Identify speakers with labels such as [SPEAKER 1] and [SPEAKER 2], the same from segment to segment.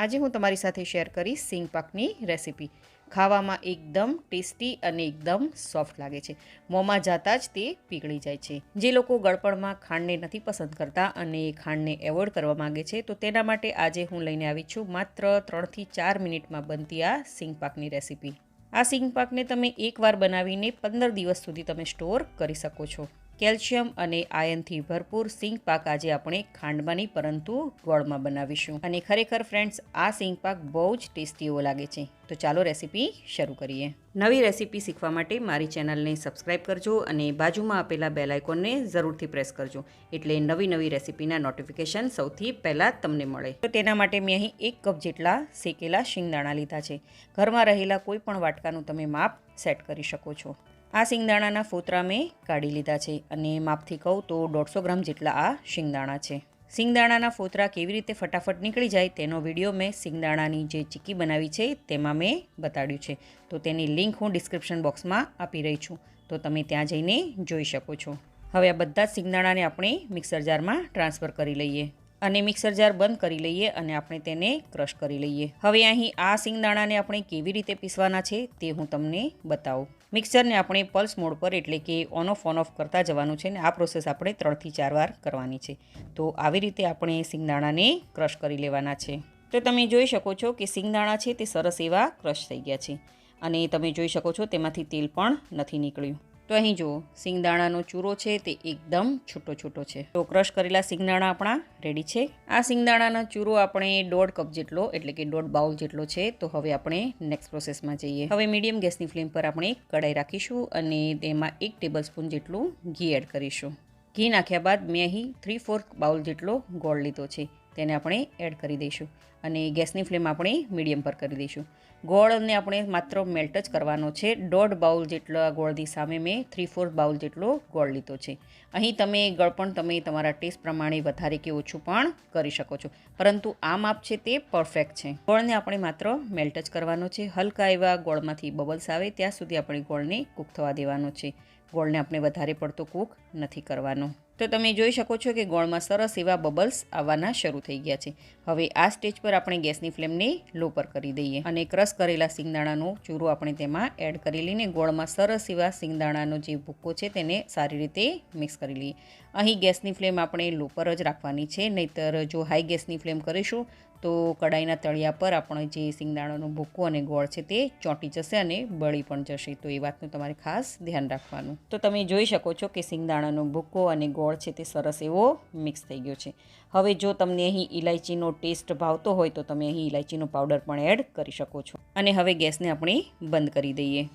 [SPEAKER 1] આજે હું તમારી સાથે શેર કરીશ સિંગ પાકની રેસીપી. ખાવામાં એકદમ ટેસ્ટી અને એકદમ સોફ્ટ લાગે છે. મોંમાં જાતા જ તે પીગળી જાય છે. જે લોકો ગળપણમાં ખાંડને નથી પસંદ કરતા અને ખાંડને એવોઇડ કરવા માંગે છે, તો તેના માટે આજે હું લઈને આવી છું માત્ર ત્રણથી ચાર મિનિટમાં બનતી આ સિંગ પાકની રેસીપી. આ સિંગ પાકને તમે એકવાર બનાવીને પંદર દિવસ સુધી તમે સ્ટોર કરી શકો છો. કેલ્શિયમ અને આયનથી ભરપૂર સિંગ પાક આજે આપણે ખાંડમાં નહીં પરંતુ ગોળમાં બનાવીશું. અને ખરેખર ફ્રેન્ડ્સ આ સિંગ પાક બહુ જ ટેસ્ટી એવો લાગે છે. તો ચાલો રેસીપી શરૂ કરીએ. નવી રેસીપી શીખવા માટે મારી ચેનલને સબસ્ક્રાઇબ કરજો અને બાજુમાં આપેલા બેલ આઇકોનને જરૂરથી પ્રેસ કરજો, એટલે નવી નવી રેસીપીના નોટિફિકેશન સૌથી પહેલાં તમને મળે. તો તેના માટે મેં અહીં એક કપ જેટલા શેકેલા શિંગદાણા લીધા છે. ઘરમાં રહેલા કોઈ પણ વાટકાનું તમે માપ સેટ કરી શકો છો. આ શિંગદાણાના ફોતરા મેં કાઢી લીધા છે અને માપથી કહું તો દોઢસો ગ્રામ જેટલા આ શિંગદાણા છે. શિંગદાણાના ફોતરા કેવી રીતે ફટાફટ નીકળી જાય તેનો વીડિયો મેં શિંગદાણાની જે ચીક્કી બનાવી છે તેમાં મેં બતાડ્યું છે. તો તેની લિંક હું ડિસ્ક્રિપ્શન બોક્સમાં આપી રહી છું. તો તમે ત્યાં જઈને જોઈ શકો છો. હવે આ બધા જ શિંગદાણાને આપણે મિક્સર જારમાં ટ્રાન્સફર કરી લઈએ અને મિક્સર જાર બંધ કરી લઈએ અને આપણે તેને ક્રશ કરી લઈએ. હવે અહીં આ સિંગદાણાને આપણે કેવી રીતે પીસવાના છે તે હું તમને બતાવું. મિક્સરને આપણે પલ્સ મોડ પર એટલે કે ઓન ઓફ ઓન ઓફ કરતા જવાનું છે ને આ પ્રોસેસ આપણે ત્રણથી ચાર વાર કરવાની છે. તો આવી રીતે આપણે સિંગદાણાને ક્રશ કરી લેવાના છે. તો તમે જોઈ શકો છો કે સિંગદાણા છે તે સરસ એવા ક્રશ થઈ ગયા છે. અને તમે જોઈ શકો છો તેમાંથી તેલ પણ નથી નીકળ્યું. તો અહીં જુઓ, સિંગદાણાનો ચૂરો છે તે એકદમ છૂટો છૂટો છે. તો ક્રશ કરેલા સિંગદાણા આપણા રેડી છે. આ સિંગદાણાનો ચૂરો આપણે દોઢ કપ જેટલો, એટલે કે દોઢ બાઉલ જેટલો છે, તો હવે આપણે નેક્સ્ટ પ્રોસેસમાં જઈએ. હવે મીડિયમ ગેસની ફ્લેમ પર આપણે કઢાઈ રાખીશું અને તેમાં એક ટેબલ સ્પૂન જેટલું ઘી એડ કરીશું. ઘી નાખ્યા બાદ મેં અહીં થ્રી ફોર્થ બાઉલ જેટલો ગોળ લીધો છે. તેને આપણે એડ કરી દઈશું અને ગેસની ફ્લેમ આપણે મીડિયમ પર કરી દઈશું. ગોળને આપણે માત્ર મેલ્ટ જ કરવાનો છે. દોઢ બાઉલ જેટલા ગોળની સામે મેં થ્રી ફોર્થ બાઉલ જેટલો ગોળ લીધો છે. અહીં તમે ગળપણ તમે તમારા ટેસ્ટ પ્રમાણે વધારે કે ઓછું પણ કરી શકો છો. પરંતુ આ માપ છે તે પરફેક્ટ છે. ગોળને આપણે માત્ર મેલ્ટ જ કરવાનો છે. હલકા એવા ગોળમાંથી બબલ્સ આવે ત્યાં સુધી આપણે ગોળને કૂક થવા દેવાનો છે. ગોળને આપણે વધારે પડતો કૂક નથી કરવાનો. તો તમે જોઈ શકો છો કે ગોળમાં સરસ એવા બબલ્સ આવવાના શરૂ થઈ ગયા છે. હવે આ સ્ટેજ પર આપણે ગેસની ફ્લેમને લો પર કરી દઈએ અને ક્રશ કરેલા સિંગદાણાનો ચૂરો આપણે તેમાં એડ કરી લઈને ગોળમાં સરસ એવા સિંગદાણાનો જે ભૂક્કો છે તેને સારી રીતે મિક્સ કરી લઈએ. અહીં ગેસની ફ્લેમ આપણે લો પર જ રાખવાની છે, નહીતર જો હાઈ ગેસની ફ્લેમ કરીશું તો કડાઈના તળિયા પર આપણે જે સિંગદાણાનો ભૂકો અને ગોળ છે તે ચોંટી જશે અને બળી પણ જશે. તો એ વાતનું તમારે ખાસ ધ્યાન રાખવાનું. તો તમે જોઈ શકો છો કે સિંગદાણાનો ભૂકો અને ગોળ છે તે સરસ એવો મિક્સ થઈ ગયો છે. હવે જો તમને અહીં ઇલાયચીનો ટેસ્ટ ભાવતો હોય તો તમે અહીં ઇલાયચીનો પાવડર પણ એડ કરી શકો છો. અને હવે ગેસને આપણે બંધ કરી દઈએ.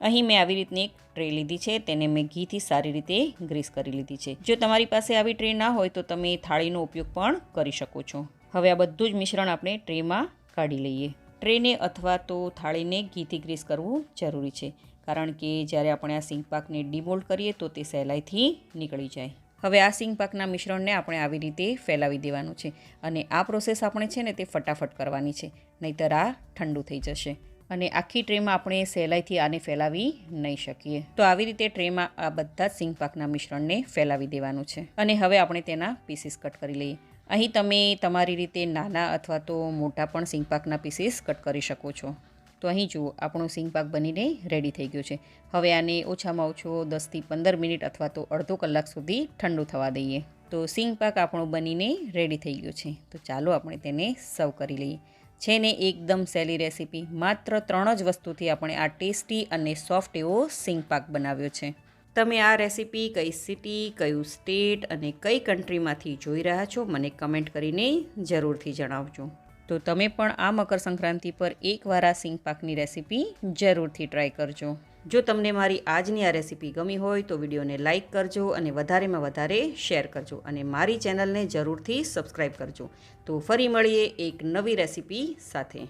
[SPEAKER 1] અહીં મેં આવી રીતની એક ટ્રે લીધી છે. તેને મેં ઘીથી સારી રીતે ગ્રીસ કરી લીધી છે. જો તમારી પાસે આવી ટ્રે ના હોય તો તમે થાળીનો ઉપયોગ પણ કરી શકો છો. હવે આ બધું જ મિશ્રણ આપણે ટ્રેમાં કાઢી લઈએ. ટ્રેને અથવા તો થાળીને ઘીથી ગ્રીસ કરવું જરૂરી છે. કારણ કે જ્યારે આપણે આ સિંગ પાકને ડિમોલ્ડ કરીએ તો તે સહેલાઈથી નીકળી જાય. હવે આ સિંગ પાકના મિશ્રણને આપણે આવી રીતે ફેલાવી દેવાનું છે અને આ પ્રોસેસ આપણે છે ને તે ફટાફટ કરવાની છે, નહીતર આ ઠંડુ થઈ જશે અને આખી ટ્રેમાં આપણે સહેલાઈથી આને ફેલાવી નહીં શકીએ. તો આવી રીતે ટ્રેમાં આ બધા સિંગ પાકના મિશ્રણને ફેલાવી દેવાનું છે અને હવે આપણે તેના પીસીસ કટ કરી લઈએ. અહીં તમે તમારી રીતે નાના અથવા તો મોટા પણ સિંગપાકના પીસીસ કટ કરી શકો છો. તો અહીં જુઓ, આપણું સિંગપાક બનીને રેડી થઈ ગયું છે. હવે આને ઓછામાં ઓછો દસથી પંદર મિનિટ અથવા તો અડધો કલાક સુધી ઠંડુ થવા દઈએ. તો સિંગપાક પાક આપણું બનીને રેડી થઈ ગયું છે. તો ચાલો આપણે તેને સર્વ કરી લઈએ. છે ને એકદમ સહેલી રેસીપી. માત્ર ત્રણ જ વસ્તુથી આપણે આ ટેસ્ટી અને સોફ્ટ એવો સિંગપાક બનાવ્યો છે. તમે આ રેસીપી કઈ સિટી, કયું સ્ટેટ અને કઈ કન્ટ્રીમાંથી જોઈ રહ્યા છો, મને કમેન્ટ કરીને જરૂરથી જણાવજો. તો તમે પણ આ મકર સંક્રાંતિ પર એકવાર આ સિંગ પાકની રેસીપી જરૂરથી ટ્રાય કરજો. જો તમને મારી આજની આ રેસીપી ગમી હોય તો વિડીયોને લાઇક કરજો અને વધારેમાં વધારે શેર કરજો અને મારી ચેનલને જરૂરથી સબસ્ક્રાઈબ કરજો. તો ફરી મળીએ એક નવી રેસીપી સાથે.